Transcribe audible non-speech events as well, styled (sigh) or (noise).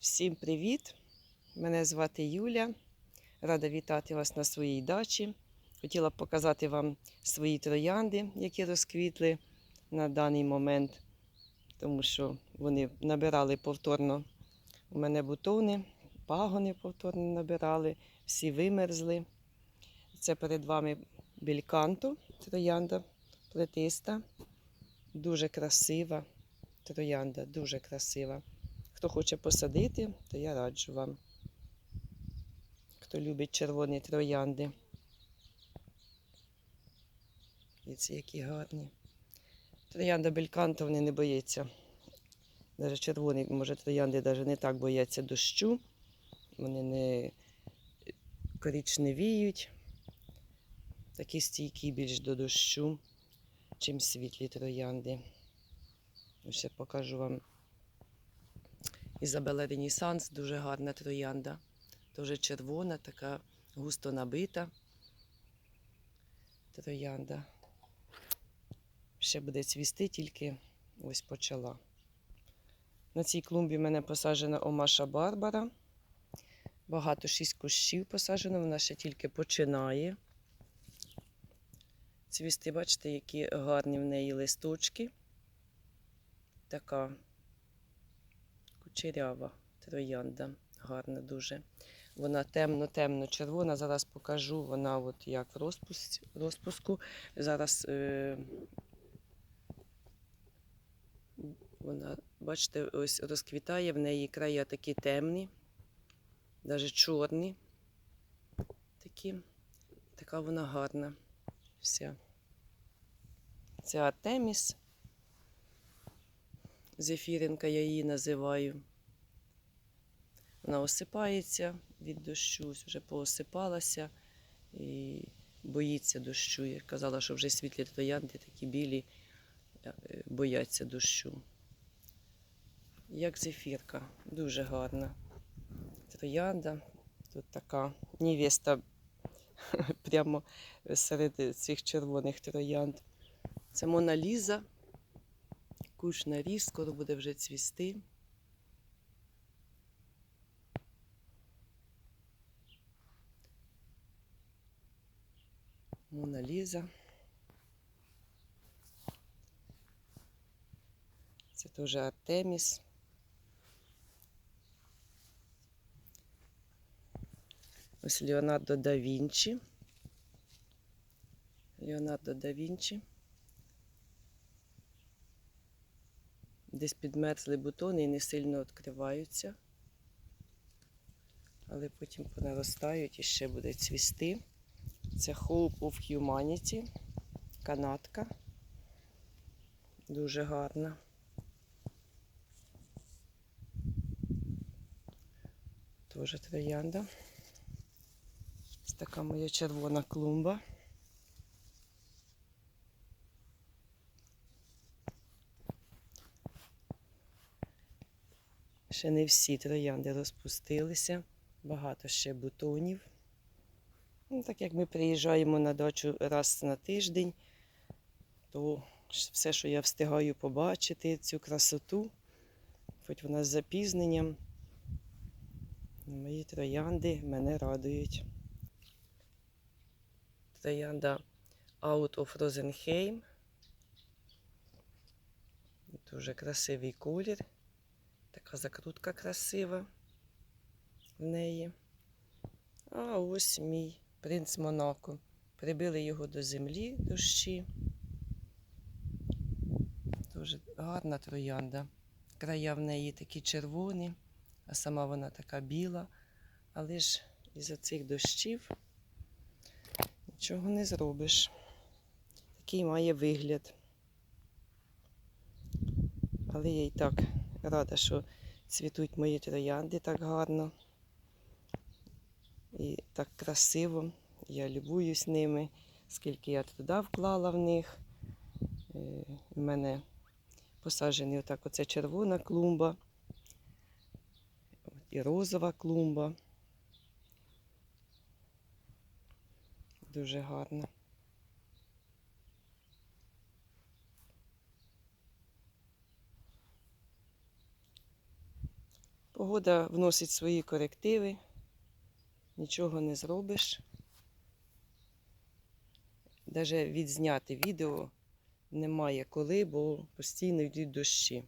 Всім привіт! Мене звати Юля. Рада вітати вас на своїй дачі. Хотіла б показати вам свої троянди, які розквітли на даний момент, тому що вони набирали повторно у мене бутони, пагони повторно набирали, всі вимерзли. Це перед вами бельканто, троянда плетиста, дуже красива троянда, дуже красива. Хто хоче посадити, то я раджу вам. Хто любить червоні троянди. Дивіться, які гарні. Троянда бельканто вони не боїться. Навіть червоні, може, троянди навіть не так бояться дощу. Вони не коричневіють. Такі стійкі більш до дощу, чим світлі троянди. Ще покажу вам Ізабела Ренісанс, дуже гарна троянда. Дуже червона, така густо набита троянда. Ще буде цвісти, тільки ось почала. На цій клумбі в мене посаджена Омаша Барбара. Багато шість кущів посаджено, вона ще тільки починає. Цвісти, бачите, які гарні в неї листочки. Така кучерява троянда, гарна дуже. Вона темно-темно-червона. Зараз покажу, вона от як в розпуск, розпуску. Зараз е, вона, бачите, ось розквітає в неї края такі темні, навіть чорні. Такі, така вона гарна. Вся. Це Артеміс. Зефіринка я її називаю. Вона осипається від дощу, вже поосипалася і боїться дощу. Я казала, що вже світлі троянди такі білі, е, бояться дощу. Як зефірка, дуже гарна. Троянда. Тут така невеста (laughs) прямо серед цих червоних троянд. Це Мона Ліза. Куш наріс, скоро буде вже цвісти. Мона Ліза. Це теж Артеміс. Ось Леонардо да Вінчі. Леонардо да Вінчі. Десь підмерзли бутони і не сильно відкриваються. Але потім понаростають і ще буде цвісти. Це Hope of Humanity, канатка. Дуже гарна. Теж троянда. Ось така моя червона клумба. Ще не всі троянди розпустилися, багато ще бутонів. Ну, так як ми приїжджаємо на дачу раз на тиждень, то все, що я встигаю побачити, цю красоту, хоч вона з запізненням, мої троянди мене радують. Троянда Out of Rosenheim. Дуже красивий колір. Така закрутка красива в неї. А ось мій принц Монако. Прибили його до землі дощі. Дуже гарна троянда. Края в неї такі червоні, а сама вона така біла. Але ж із-за цих дощів нічого не зробиш. Такий має вигляд. Але я й так рада, що цвітуть мої троянди так гарно і так красиво. Я любуюсь ними, скільки я туди вклала в них. Е, У мене посаджені отак оце червона клумба і розова клумба. Дуже гарна. Погода вносить свої корективи, нічого не зробиш. Навіть відзняти відео немає коли, бо постійно йдуть дощі.